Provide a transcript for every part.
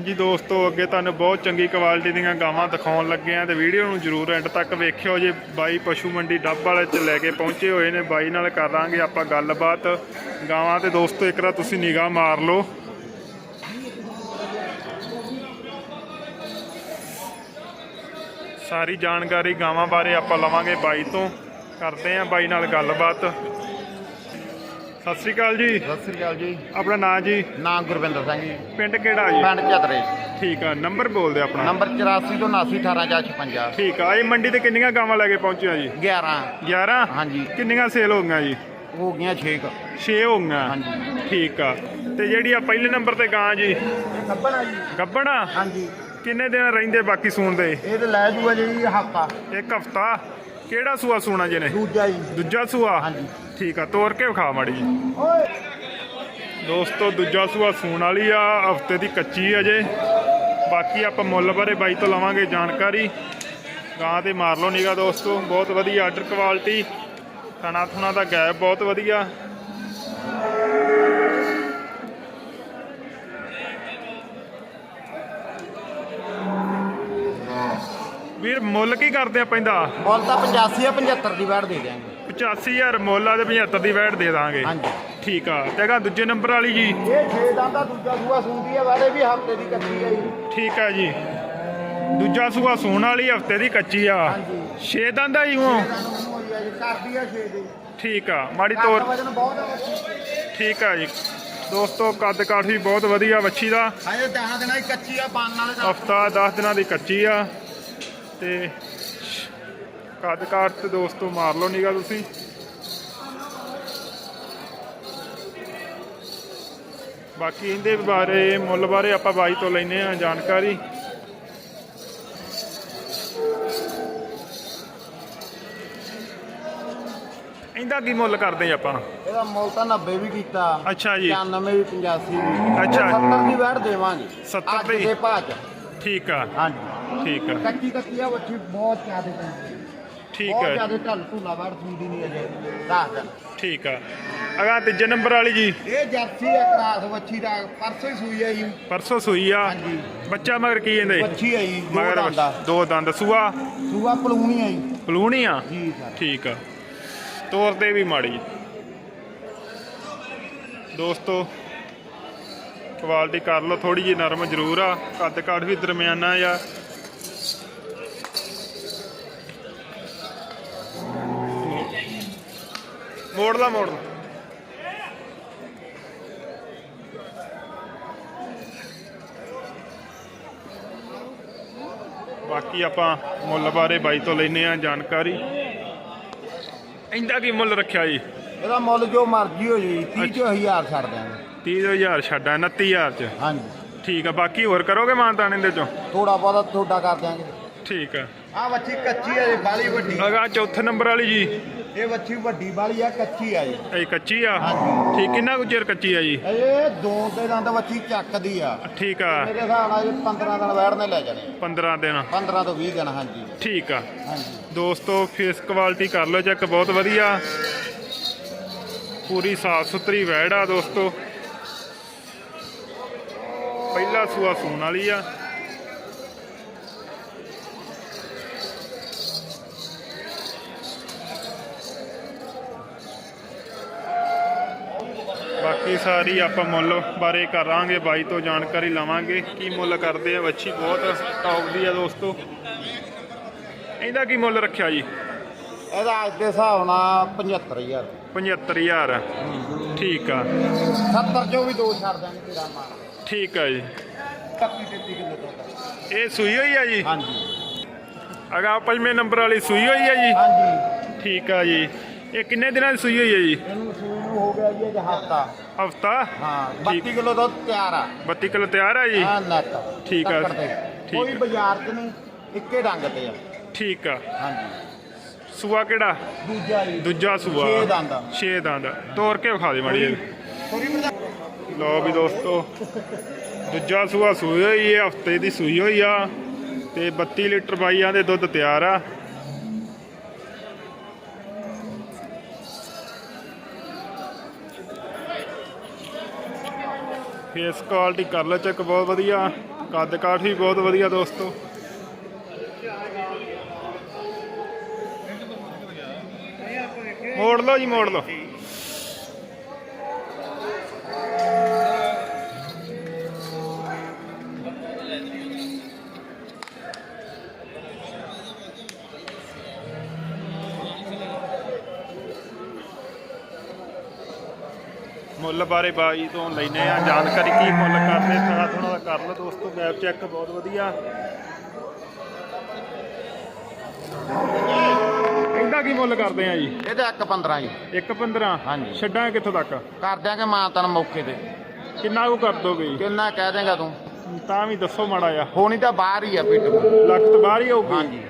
ਹਾਂਜੀ ਦੋਸਤੋ, ਅੱਗੇ ਤੁਹਾਨੂੰ ਬਹੁਤ ਚੰਗੀ ਕੁਆਲਿਟੀ ਦੀਆਂ ਗਾਵਾਂ ਦਿਖਾਉਣ ਲੱਗੇ ਆ ਤੇ ਵੀਡੀਓ ਨੂੰ ਜਰੂਰ ਐਂਡ ਤੱਕ ਵੇਖਿਓ ਜੇ। ਬਾਈ ਪਸ਼ੂ ਮੰਡੀ ਡੱਬ ਵਾਲੇ ਚ ਲੈ ਕੇ ਪਹੁੰਚੇ ਹੋਏ ਨੇ, ਬਾਈ ਨਾਲ ਕਰਾਂਗੇ ਆਪਾਂ ਗੱਲਬਾਤ। ਗਾਵਾਂ ਤੇ ਦੋਸਤੋ, ਇੱਕ ਵਾਰ ਤੁਸੀਂ ਨਿਗਾਹ ਮਾਰ ਲਓ। ਸਾਰੀ ਜਾਣਕਾਰੀ ਗਾਵਾਂ ਬਾਰੇ ਆਪਾਂ ਲਵਾਂਗੇ ਬਾਈ ਤੋਂ। ਕਰਦੇ ਆਂ ਬਾਈ ਨਾਲ ਗੱਲਬਾਤ। ਸਤਿ ਸ੍ਰੀ ਅਕਾਲ ਜੀ। ਸਤਿ ਸ੍ਰੀ ਅਕਾਲ ਜੀ। ਆਪਣਾ ਨਾਂ ਜੀ? ਨਾਮ ਗੁਰਵਿੰਦਰ ਸਿੰਘ ਜੀ। ਪਿੰਡ ਕਿਹੜਾ ਜੀ? ਪਿੰਡ ਝਤਰੇ। ਠੀਕ ਆ ਨੰਬਰ ਬੋਲ ਦਿਓ ਆਪਣਾ। ਨੰਬਰ 84 ਤੋਂ 79 1856 ਠੀਕ ਆ ਇਹ ਮੰਡੀ ਤੇ ਕਿੰਨੀਆਂ ਗਾਵਾਂ ਲੈ ਕੇ ਪਹੁੰਚੇ ਆ ਜੀ? 11 11 ਹਾਂਜੀ। ਕਿੰਨੀਆਂ ਸੇਲ ਹੋ ਗਈਆਂ ਜੀ? ਹੋ ਗਈਆਂ 6 6 ਹੋ ਗਈਆਂ। ਹਾਂਜੀ। ਠੀਕ ਆ ਤੇ ਜਿਹੜੀ ਆ ਪਹਿਲੇ ਨੰਬਰ ਤੇ ਗਾਂ ਜੀ? ਕੱਬਣਾ ਜੀ। ਗੱਬਣਾ? ਹਾਂਜੀ। ਕਿੰਨੇ ਦਿਨ ਰਹਿੰਦੇ ਬਾਕੀ ਸੂਣ ਦੇ? ਇਹ ਤੇ ਲੈ ਜੂਗਾ ਜੀ ਹਫਤਾ। ਇੱਕ ਹਫਤਾ? ਕਿਹੜਾ ਸੂਆ ਸੂਣਾ ਜੀ ਨੇ? ਦੂਜਾ ਜੀ। ਦੂਜਾ ਸੂਆ? ਹਾਂਜੀ। ਠੀਕ ਆ ਤੋਰ ਕੇ ਵਿਖਾ ਮਾੜੀ ਜੀ। ਦੋਸਤੋ ਦੂਜਾ ਸੂਆ ਸੂਣ ਵਾਲੀ ਆ ਹਫ਼ਤੇ ਦੀ ਕੱਚੀ ਅਜੇ ਬਾਕੀ ਆਪਾਂ ਮੁੱਲ ਬਾਰੇ ਬਾਈ ਤੋਂ ਲਵਾਂਗੇ ਜਾਣਕਾਰੀ। ਗਾਂ ਤੇ ਮਾਰ ਲਓ ਨਿਗਾ ਦੋਸਤੋ ਬਹੁਤ ਵਧੀਆ ਆਰਡਰ ਕੁਆਲਿਟੀ ਥਣਾ ਥੁਣਾ ਦਾ ਗੈਪ ਬਹੁਤ ਵਧੀਆ। ਵੀਰ ਮੁੱਲ ਕੀ ਕਰਦੇ ਆ ਪੈਂਦਾ ਮੁੱਲ ਤਾਂ 85 ਆ 75 ਦੀ ਵਾੜ ਦੇ ਦਿਆਂਗੇ। 85000 ਮੁੱਲ ਆ ਤੇ 75 ਦੀ ਵੈਟ ਦੇ ਦਾਂਗੇ। ਹਾਂਜੀ। ਠੀਕ ਆ। ਤੇ ਗਾ ਦੂਜੇ ਨੰਬਰ ਵਾਲੀ ਜੀ? ਇਹ 6 ਦਾ ਦੂਜਾ ਸੂਆ ਸੂਦੀ ਆ ਵਾੜੇ ਵੀ ਹਫ਼ਤੇ ਦੀ ਕੱਟੀ ਆ ਜੀ। ਠੀਕ ਆ ਜੀ। ਦੂਜਾ ਸੂਆ ਸੂਣ ਵਾਲੀ ਹਫ਼ਤੇ ਦੀ ਕੱਚੀ ਆ। ਹਾਂਜੀ। 6 ਦੰਦ ਆ ਜੀ ਉਹ ਕਰਦੀ ਆ 6 ਦੀ। ਠੀਕ ਆ। ਮਾੜੀ ਤੋਰ ਠੀਕ ਆ ਜੀ। ਦੋਸਤੋ ਕੱਦ ਕਾਠ ਵੀ ਬਹੁਤ ਵਧੀਆ ਵੱਛੀ ਦਾ। ਹਜੇ ਦਹਾਂ ਦਿਨਾਂ ਦੀ ਕੱਚੀ ਆ ਪਾਣ ਦਾ। ਹਫਤਾ 10 ਦਿਨਾਂ ਦੀ ਕੱਚੀ ਆ। ਤੇ ਕੱਦ ਕਾਠ ਤੇ ਦੋਸਤੋ ਮਾਰ ਲਓ ਨੀਗਾ ਤੁਸੀਂ। ਬਾਕੀ ਇਹਦੇ ਬਾਰੇ ਮੁੱਲ ਬਾਰੇ ਆਪਾਂ ਬਾਈ ਤੋਂ ਲੈਨੇ ਆ ਜਾਣਕਾਰੀ। ਇਹਦਾ ਕੀ ਮੁੱਲ ਕਰਦੇ ਆਪਾਂ? ਇਹਦਾ ਮੁੱਲ ਤਾਂ 90 ਵੀ ਕੀਤਾ। ਅੱਛਾ ਜੀ। 95 ਵੀ 85 ਵੀ। ਅੱਛਾ। 70 ਦੀ ਵੈਟ ਦੇਵਾਂਗੇ। 70 ਅੱਜ ਦੀ? ਦੇ ਭਾਅ ਚ। ਠੀਕ ਆ। ਹਾਂਜੀ। ਠੀਕ ਆ। ਕੱਚੀ ਕੱਚੀ ਆ ਬੱਚੀ ਬਹੁਤ ਜ਼ਿਆਦਾ ਪੈਂਦੀ ਠੀਕ ਬਹੁਤ ਆ। ਜ਼ਿਆਦਾ ਢਲ ਢੂਲਾ ਵੈਟ ਸੁਣਦੀ ਨਹੀਂ ਅਜੇ ਦੱਸ ਦਿਨ ਠੀਕ ਆ। ਅਗਾ ਤੀਜੇ ਨੰਬਰ ਵਾਲੀ ਜੀ। ਇਹ ਜਰਸੀ ਆ ਕਰਾਸ ਬੱਚੀ ਦਾ ਪਰਸੋਂ ਹੀ ਸੂਈ ਆ ਜੀ। ਪਰਸੋਂ ਸੂਈ ਆ। ਹਾਂਜੀ। ਬੱਚਾ ਮਗਰ ਕੀ ਇਹਦੇ? ਬੱਚੀ ਆ ਜੀ ਦੋ ਮਗਰ ਦੰਦਾ ਦੋ ਦੰਦ। ਸੂਆ? ਸੂਆ ਪਲੂਣੀ ਆ ਜੀ। ਪਲੂਣੀ ਆ? ਜੀ ਸਰ। ਠੀਕ ਆ। ਤੋਰ ਤੇ ਵੀ ਮਾੜੀ। ਦੋਸਤੋ ਕੁਆਲਿਟੀ ਕਰ ਲਓ ਥੋੜੀ ਜਿਹੀ ਨਰਮ ਜ਼ਰੂਰ ਆ। ਕੱਦ ਕਾਠ ਵੀ ਦਰਮਿਆਨਾ ਆ ਮੋੜ ਲਾ ਮੋੜ ਲਾ। ਬਾਕੀ ਆਪਾਂ ਮੁੱਲ ਬਾਰੇ ਬਾਈ ਤੋਂ ਲੈਨੇ ਆ ਜਾਣਕਾਰੀ। ਇਹਦਾ ਕੀ ਮੁੱਲ ਰੱਖਿਆ ਜੀ? ਇਹਦਾ ਮੁੱਲ ਜੋ ਮਰਜ਼ੀ ਹੋ ਜੀ 30 ਚੋਂ ਹਜ਼ਾਰ ਛੱਡ ਦਿਆਂਗੇ। 30000 ਛੱਡਾ 29000 ਚ। ਹਾਂਜੀ। ਠੀਕ ਆ ਬਾਕੀ ਹੋਰ ਕਰੋਗੇ ਮਾਨਤਾਨ ਇਹਦੇ ਚੋਂ? ਥੋੜਾ ਬਹੁਤਾ ਤੁਹਾਡਾ ਕਰ ਦਿਆਂਗੇ। ਠੀਕ ਆ। ਆ ਬੱਚੀ ਕੱਚੀ ਆ ਜੀ ਬਾਲੀ ਵੱਡੀ। ਅਗਾ ਚੌਥੇ ਨੰਬਰ ਵਾਲੀ ਜੀ। ਇਹ ਬੱਚੀ ਵੱਡੀ ਬਾਲੀ ਆ ਕੱਚੀ ਆ ਜੀ। ਇਹ ਕੱਚੀ ਆ? ਹਾਂਜੀ। ਠੀਕ ਕਿੰਨਾ ਕੁ ਚਿਰ ਕੱਚੀ ਆ ਜੀ? ਇਹ ਦੋ ਦੇ ਦੰਦ ਬੱਚੀ ਚੱਕਦੀ ਆ। ਠੀਕ ਆ। ਮੇਰੇ ਹਿਸਾਬ ਨਾਲ ਇਹ 15 ਦਿਨ ਵੈੜਨੇ ਲੈ ਜਾਣੇ। 15 ਦਿਨ। 15 ਤੋਂ 20 ਦਿਨ ਹਾਂਜੀ। ਠੀਕ ਆ। ਹਾਂਜੀ। ਦੋਸਤੋ ਫੇਸ ਕੁਆਲਿਟੀ ਕਰ ਲਓ ਚੈੱਕ ਬਹੁਤ ਵਧੀਆ। ਪੂਰੀ ਸਾਫ਼ ਸੁਥਰੀ ਵੈੜ ਆ ਦੋਸਤੋ। ਪਹਿਲਾ ਸੂਆ ਸੂਣ ਵਾਲੀ ਆ। ਬਾਕੀ ਸਾਰੀ ਆਪਾਂ ਮੁੱਲ ਬਾਰੇ ਕਰਾਂਗੇ ਬਾਈ ਤੋਂ ਜਾਣਕਾਰੀ ਲਵਾਂਗੇ ਕੀ ਮੁੱਲ ਕਰਦੇ ਆ ਵੱਛੀ ਬਹੁਤ ਟੌਪ ਦੀ ਆ ਦੋਸਤੋ। ਇਹਦਾ ਕੀ ਮੁੱਲ ਰੱਖਿਆ ਜੀ? ਇਹਦਾ ਅੱਜ ਦੇ ਹਿਸਾਬ ਨਾਲ 75000 75000 ਠੀਕ ਆ। 70 ਚੋਂ ਵੀ ਦੋ ਛੱਡ ਦਾਂਗੇ ਤੇਰਾ ਮਾਰ ਠੀਕ ਆ ਜੀ। 31 33 ਕਿਲੋ ਦੁੱਧ ਇਹ ਸੂਈ ਹੋਈ ਆ ਜੀ? ਹਾਂਜੀ। ਅਗਾ ਪੰਜਵੇਂ ਨੰਬਰ ਵਾਲੀ ਸੂਈ ਹੋਈ ਆ ਜੀ? ਹਾਂਜੀ। ਠੀਕ ਆ ਜੀ। ਇਹ ਕਿੰਨੇ ਦਿਨਾਂ ਦੀ ਸੂਈ ਹੋਈ ਆ ਜੀ? ਇਹਨੂੰ ਸੂਈ ਨੂੰ ਹੋ ਗਿਆ ਜੀ ਅੱਜ ਹਫਤਾ। ਹਫਤਾ? ਹਾਂ ਠੀਕ। 32 ਕਿਲੋ ਦੁੱਧ ਤਿਆਰ ਆ। 32 ਕਿਲੋ ਤਿਆਰ ਆ ਜੀ? ਹਾਂ ਨੱਟ ਠੀਕ ਆ, ਤੱਕੜ ਤੇ। ਠੀਕ ਕੋਈ ਆ। ਬਾਜ਼ਾਰ 'ਚ ਨਹੀਂ ਇੱਕੇ ਡੰਗ ਤੇ ਆ। ਠੀਕ ਆ। ਹਾਂਜੀ। ਸੂਆ ਕਿਹੜਾ? ਦੂਜਾ ਜੀ। ਦੂਜਾ ਸੂਆ। ਛੇ ਦੰਦ। 6 ਦੰਦ ਤੋੜ ਕੇ ਵਿਖਾ ਦੇ ਮਾੜੀ ਲਓ ਵੀ ਦੋਸਤੋ ਦੂਜਾ ਸੂਆ ਸੂਈ ਹੋਈ ਹੈ ਹਫ਼ਤੇ ਦੀ ਸੂਈ ਹੋਈ ਆ। ਤੇ 32 ਲੀਟਰ ਬਾਈਆਂ ਦੇ ਦੁੱਧ ਤਿਆਰ ਆ। ਫੇਸ ਕੁਆਲਿਟੀ ਕਰ ਲਓ ਚੈੱਕ ਬਹੁਤ ਵਧੀਆ। ਕੱਦ ਕਾਠ ਵੀ ਬਹੁਤ ਵਧੀਆ ਦੋਸਤੋ। ਮੋੜ ਲਓ ਜੀ, ਮੋੜ ਲਓ। ਮੁੱਲ ਬਾਰੇ ਬਾਈ ਤੋਂ ਲੈਨੇ ਆ ਜਾਣਕਾਰੀ ਕੀ ਮੁੱਲ ਕਰਦੇ ਥੋੜਾ ਥੋੜਾ ਦਾ ਕਰ ਲਓ ਦੋਸਤੋ ਗੈਪ ਚੈੱਕ ਬਹੁਤ ਵਧੀਆ। ਇਹਦਾ ਕੀ ਮੁੱਲ ਕਰਦੇ ਆ ਜੀ? ਇਹਦਾ ਇੱਕ 15 ਜੀ। 1.15 ਹਾਂਜੀ। ਛੱਡਾਂ ਕਿੱਥੋਂ ਤੱਕ? ਕਰ ਦਿਆਂਗੇ ਮਾਂ ਤਨ ਮੌਕੇ ਤੇ। ਕਿੰਨਾ ਕੁ ਕਰ ਦੋਗੇ ਜੀ? ਕਿੰਨਾ ਕਹਿ ਦੇਗਾ ਤੂੰ? ਤਾਂ ਵੀ ਦੱਸੋ ਮਾੜਾ ਜਿਹਾ। ਹੋਣੀ ਤਾਂ ਬਾਹਰ ਹੀ ਆ ਪਿੰਡ ਲੱਖ ਤੋਂ ਬਾਹਰ ਹੀ ਹੋਊਗੀ ਹਾਂਜੀ।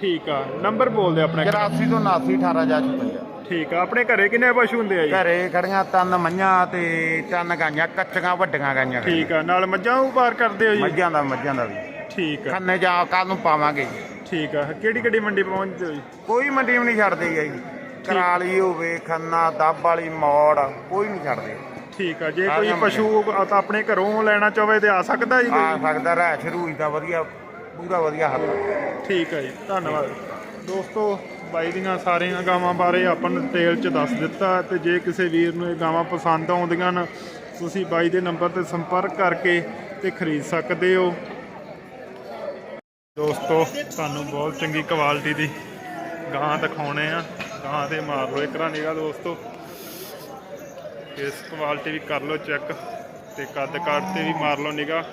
ਠੀਕ ਆ। ਨੰਬਰ ਬੋਲ ਦੇ ਆਪਣਾ 84 ਤੋਂ 79 18 ਜਾ ਚੁੱਕਿਆ ਠੀਕ ਆ ਆਪਣੇ ਘਰੇ ਕਿੰਨੇ ਪਸ਼ੂ ਹੁੰਦੇ ਆ ਜੀ? ਘਰੇ ਖੜੀਆਂ ਤਿੰਨ ਮੱਝਾਂ ਤੇ ਤਿੰਨ ਗਾਈਆਂ ਕੱਚੀਆਂ ਵੱਡੀਆਂ ਗਾਈਆਂ ਠੀਕ ਆ ਨਾਲ ਮੱਝਾਂ ਨੂੰ ਪਾਰ ਕਰਦੇ ਹੋ ਜੀ? ਮੱਝਾਂ ਦਾ ਮੱਝਾਂ ਦਾ ਵੀ। ਠੀਕ ਆ। ਖੰਨੇ ਜਾ ਕੱਲ ਨੂੰ ਪਾਵਾਂਗੇ ਠੀਕ ਆ ਕਿਹੜੀ ਕਿਹੜੀ ਮੰਡੀ ਪਹੁੰਚਦੇ ਹੋ ਜੀ? ਕੋਈ ਮੰਡੀ ਵੀ ਨਹੀਂ ਛੱਡਦੇ ਜੀ ਕਰਾਲੀ ਹੋਵੇ ਖੰਨਾ ਦੱਬ ਵਾਲੀ ਮੌੜ ਕੋਈ ਨਹੀਂ ਛੱਡਦੇ। ਠੀਕ ਆ ਜੇ ਕੋਈ ਪਸ਼ੂ ਤਾਂ ਆਪਣੇ ਘਰੋਂ ਲੈਣਾ ਚਾਹਵੇ ਤੇ ਆ ਸਕਦਾ ਜੀ ਆ ਸਕਦਾ ਰਹਿ ਸ਼ਰੂ ਦਾ ਵਧੀਆ ਪੂਰਾ ਵਧੀਆ ਹੱਲ। ਠੀਕ ਆ ਜੀ ਧੰਨਵਾਦ। ਦੋਸਤੋ, ਬਾਈ ਦੀਆਂ ਸਾਰੀਆਂ ਗਾਵਾਂ ਬਾਰੇ ਆਪਾਂ ਨੂੰ ਡਿਟੇਲ ਚ ਦੱਸ ਦਿੱਤਾ ਤੇ ਜੇ ਕਿਸੇ ਵੀਰ ਨੂੰ ਇਹ ਗਾਵਾਂ ਪਸੰਦ ਆਉਂਦੀਆਂ ਨੇ ਤੁਸੀਂ ਬਾਈ ਦੇ ਨੰਬਰ ਤੇ ਸੰਪਰਕ ਕਰਕੇ ਤੇ ਖਰੀਦ ਸਕਦੇ ਹੋ। ਦੋਸਤੋ, ਤੁਹਾਨੂੰ ਬਹੁਤ ਚੰਗੀ ਕੁਆਲਿਟੀ ਦੀ ਗਾਂ ਦਿਖਾਉਣੇ ਆ। ਗਾਂ ਤੇ ਮਾਰ ਲਓ ਇੱਕ ਨਿਗਾ ਦੋਸਤੋ। ਇਸ ਕੁਆਲਿਟੀ ਵੀ ਕਰ ਲਓ ਚੈੱਕ ਤੇ ਕੱਦ ਕਾਠ ਤੇ ਵੀ ਮਾਰ ਲਓ ਨਿਗਾ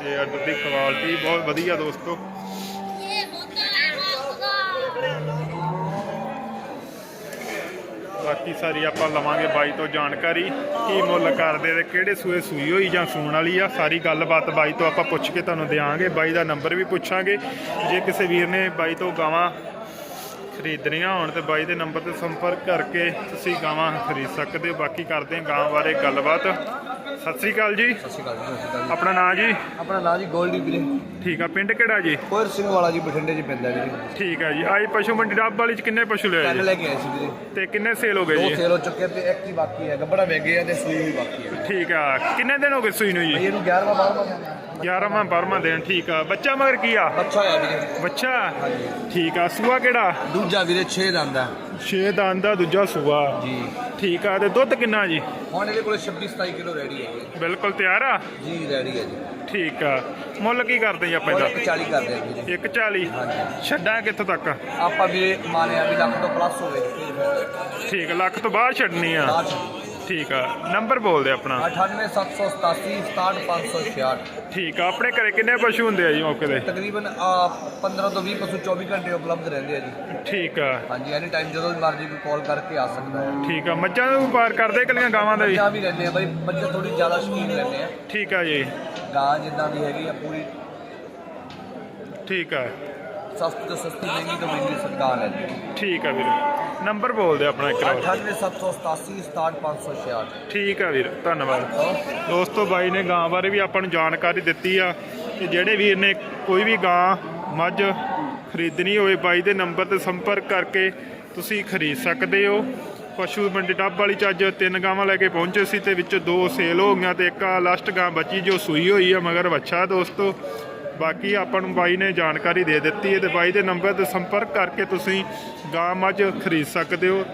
ਇਹ ਅੱਡ ਦੀ ਕੁਆਲਿਟੀ ਬਹੁਤ ਵਧੀਆ ਦੋਸਤੋ। ਬਾਕੀ ਸਾਰੀ ਆਪਾਂ ਲਵਾਂਗੇ ਬਾਈ ਤੋਂ ਜਾਣਕਾਰੀ, ਕੀ ਮੁੱਲ ਕਰਦੇ ਤੇ ਕਿਹੜੇ ਸੂਏ ਸੂਈ ਹੋਈ ਜਾਂ ਸੂਣ ਵਾਲੀ ਆ, ਸਾਰੀ ਗੱਲਬਾਤ ਬਾਈ ਤੋਂ ਆਪਾਂ ਪੁੱਛ ਕੇ ਤੁਹਾਨੂੰ ਦਿਆਂਗੇ, ਬਾਈ ਦਾ ਨੰਬਰ ਵੀ ਪੁੱਛਾਂਗੇ। ਜੇ ਕਿਸੇ ਵੀਰ ਨੇ ਬਾਈ ਤੋਂ ਗਾਵਾਂ ਖਰੀਦਣੀਆਂ ਹੋਣ ਤੇ ਬਾਈ ਦੇ ਨੰਬਰ ਤੇ ਸੰਪਰਕ ਕਰਕੇ ਤੁਸੀਂ ਗਾਵਾਂ ਖਰੀਦ ਸਕਦੇ ਹੋ। ਬਾਕੀ ਕਰਦੇ ਹਾਂ ਗਾਂ ਬਾਰੇ ਗੱਲਬਾਤ। ਸਤਿ ਸ੍ਰੀ ਅਕਾਲ ਜੀ। ਸਤਿ ਸ਼੍ਰੀ ਅਕਾਲ ਜੀ, ਸਤਿ ਸ਼੍ਰੀ ਅਕਾਲ ਆਪਣਾ ਨਾਂ ਜੀ? ਜੀ। ਆਪਣਾ ਨਾਂ ਜੀ ਗੋਲਡੀ ਵੀਰੇ। ਠੀਕ ਆ ਪਿੰਡ ਕਿਹੜਾ ਜੀ? ਕੋਰ ਸਿੰਘ ਵਾਲਾ ਜੀ ਬਠਿੰਡੇ 'ਚ ਪੈਂਦਾ ਵੀਰੇ ਠੀਕ ਆ ਜੀ। ਅੱਜ ਪਸ਼ੂ ਮੰਡੀ ਡੱਬ ਵਾਲੀ ਚ ਕਿੰਨੇ ਪਸ਼ੂ ਲਿਆਏ ਕੱਲ ਜੀ? ਲੈ ਕੇ ਆਏ ਸੀ ਵੀਰੇ। ਤੇ ਕਿੰਨੇ ਸੇਲ ਹੋ ਗਏ ਦੋ ਜੀ? ਸੇਲ ਹੋ ਚੁੱਕੇ ਤੇ ਇੱਕ ਹੀ ਬਾਕੀ ਹੈ। ਗੱਬੜਾ ਵੇਗੇ ਆ ਤੇ ਸੂਈ ਵੀ ਬਾਕੀ ਹੈ। ਠੀਕ ਆ। ਕਿੰਨੇ ਦਿਨ ਹੋ ਗਏ ਸੂਈ ਨੂੰ ਜੀ? ਇਹਨੂੰ 11ਵਾਂ 12ਵਾਂ 11ਵਾਂ 12ਵਾਂ ਦਿਨ ਠੀਕ ਆ। ਬੱਚਾ ਮਗਰ ਕੀ ਆ? ਅੱਛਾ ਹੋਇਆ ਵੀਰੇ। ਬੱਚਾ? ਹਾਂਜੀ। ਠੀਕ ਆ। ਸੂਆ ਕਿਹੜਾ? ਦੂਜਾ ਵੀਰੇ 6 ਦੰਦਾ 6 ਦੰਦ ਦਾ ਦੂਜਾ ਸੂਆ। ਜੀ। ਠੀਕ ਆ ਤੇ ਦੁੱਧ ਕਿੰਨਾ ਜੀ? ਹੁਣ ਇਹਦੇ ਕੋਲੇ 26 27 ਕਿਲੋ ਰੈਡੀ ਹੈ ਜੀ। ਬਿਲਕੁਲ ਤਿਆਰ ਆ? ਜੀ ਰੈਡੀ ਹੈ ਜੀ। ਠੀਕ ਆ। ਮੁੱਲ ਕੀ ਕਰਦੇ ਜੀ ਆਪਾਂ ਇਹਦਾ? 140 ਕਰਦੇ ਆ ਵੀਰੇ 140 ਹਾਂਜੀ। ਛੱਡਾਂ ਕਿੱਥੋਂ ਤੱਕ? ਆਪਾਂ ਵੀਰੇ ਮਾਨਿਆ ਵੀ ਲੱਖ ਤੋਂ ਪਲੱਸ ਹੋਵੇ ਠੀਕ ਆ, ਲੱਖ ਤੋਂ ਬਾਹਰ ਛੱਡਣੀ ਆ। ਬਾਅਦ ਠੀਕ ਆ। ਨੰਬਰ ਬੋਲ ਦੇ ਆਪਣਾ। 98787 67566 ਠੀਕ ਆ। ਆਪਣੇ ਘਰੇ ਕਿੰਨੇ ਪਸ਼ੂ ਹੁੰਦੇ ਆ ਜੀ ਮੌਕੇ ਤੇ? ਤਕਰੀਬਨ ਆ, 15 ਤੋਂ 20 ਪਸ਼ੂ 24 ਘੰਟੇ ਉਪਲਬਧ ਰਹਿੰਦੇ ਆ ਜੀ। ਠੀਕ ਆ। ਹਾਂਜੀ ਐਨੀ ਟਾਈਮ ਜਦੋਂ ਵੀ ਮਰਜ਼ੀ ਕੋਈ ਕਾਲ ਕਰਕੇ ਆ ਸਕਦਾ ਹੈ। ਠੀਕ ਆ। ਮੱਝਾਂ ਨੂੰ ਵਪਾਰ ਕਰਦੇ ਕਲੀਆਂ ਗਾਵਾਂ ਦਾ ਵੀ ਮੱਝਾਂ ਵੀ ਲੈਂਦੇ ਆ ਬਈ। ਮੱਝਾਂ ਥੋੜੀ ਜ਼ਿਆਦਾ ਸ਼ੌਕੀਨ ਲੈਂਦੇ ਆ। ਠੀਕ ਆ ਜੀ। ਗਾਂ ਜਿੱਦਾਂ ਦੀ ਹੈਗੀ ਆ ਪੂਰੀ। ਠੀਕ ਆ। ਸਸਤੀ ਤੋਂ ਸਸਤੀ ਮਹਿੰਗੀ ਤੋਂ ਮਹਿੰਗੀ ਸਰਕਾਰ ਲੈਂਦੀ ਹੈ ਠੀਕ ਆ ਵੀਰ। ਨੰਬਰ ਬੋਲ ਦੇ ਆਪਣਾ ਇੱਕ ਵਾਰ। 98787 67566 ਠੀਕ ਆ ਵੀਰ ਧੰਨਵਾਦ। ਦੋਸਤੋ ਬਾਈ ਨੇ ਗਾਂ ਬਾਰੇ ਵੀ ਆਪਾਂ ਨੂੰ ਜਾਣਕਾਰੀ ਦਿੱਤੀ ਆ ਕਿ ਜਿਹੜੇ ਵੀਰ ਨੇ ਕੋਈ ਵੀ ਗਾਂ ਮੱਝ ਖਰੀਦਣੀ ਹੋਵੇ ਬਾਈ ਦੇ ਨੰਬਰ ਤੇ ਸੰਪਰਕ ਕਰਕੇ ਤੁਸੀਂ ਖਰੀਦ ਸਕਦੇ ਹੋ। ਪਸ਼ੂ ਮੰਡੀ ਡੱਬ ਵਾਲੀ ਚ ਅੱਜ ਤਿੰਨ ਗਾਵਾਂ ਲੈ ਕੇ ਪਹੁੰਚੇ ਸੀ ਤੇ ਵਿੱਚ ਦੋ ਸੇਲ ਹੋ ਗਈਆਂ ਤੇ ਇੱਕ ਲਾਸਟ ਗਾਂ ਬਚੀ ਜੋ ਸੂਈ ਹੋਈ ਆ ਮਗਰ ਵੱਛਾ ਦੋਸਤੋ। ਬਾਕੀ ਆਪਾਂ ਨੂੰ ਬਾਈ ਨੇ ਜਾਣਕਾਰੀ ਦੇ ਦਿੱਤੀ ਹੈ ਤੇ ਬਾਈ ਦੇ ਨੰਬਰ ਤੇ ਸੰਪਰਕ ਕਰਕੇ ਤੁਸੀਂ ਗਾਂ ਮੱਝ ਖਰੀਦ ਸਕਦੇ ਹੋ।